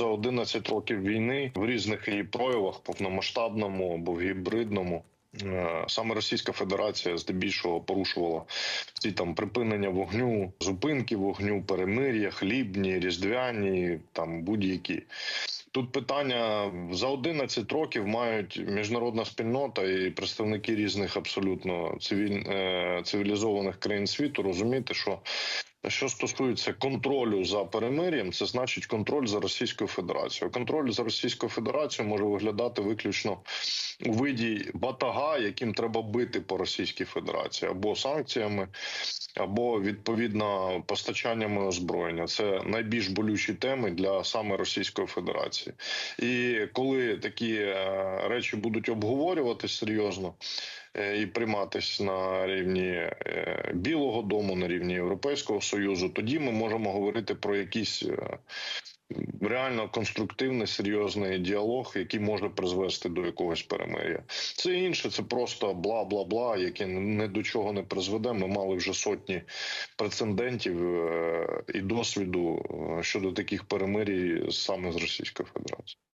за 11 років війни в різних її проявах, повномасштабному або в гібридному. е, Саме Російська Федерація здебільшого порушувала ці там припинення вогню, зупинки вогню, перемир'я, хлібні, різдвяні, там будь-які. Тут питання за 11 років мають міжнародна спільнота і представники різних абсолютно цивіль, е, цивілізованих країн світу розуміти, що що стосується контролю за перемир'ям, це значить контроль за Російською Федерацією. Контроль за Російською Федерацією може виглядати виключно у виді батага, яким треба бити по Російській Федерації, або санкціями, або відповідно постачаннями озброєння. Це найбільш болючі теми для саме Російської Федерації. І коли такі е, речі будуть обговорюватись серйозно і прийматись на рівні е, Білого Дому, на рівні Європейського союзу, тоді ми можемо говорити про якісь. е, Реально конструктивний серйозний діалог, який може призвести до якогось перемир'я. Це інше, це просто бла бла бла, яке не до чого не призведе. Ми мали вже сотні прецедентів е, і досвіду е, щодо таких перемирій саме з Російською Федерацією.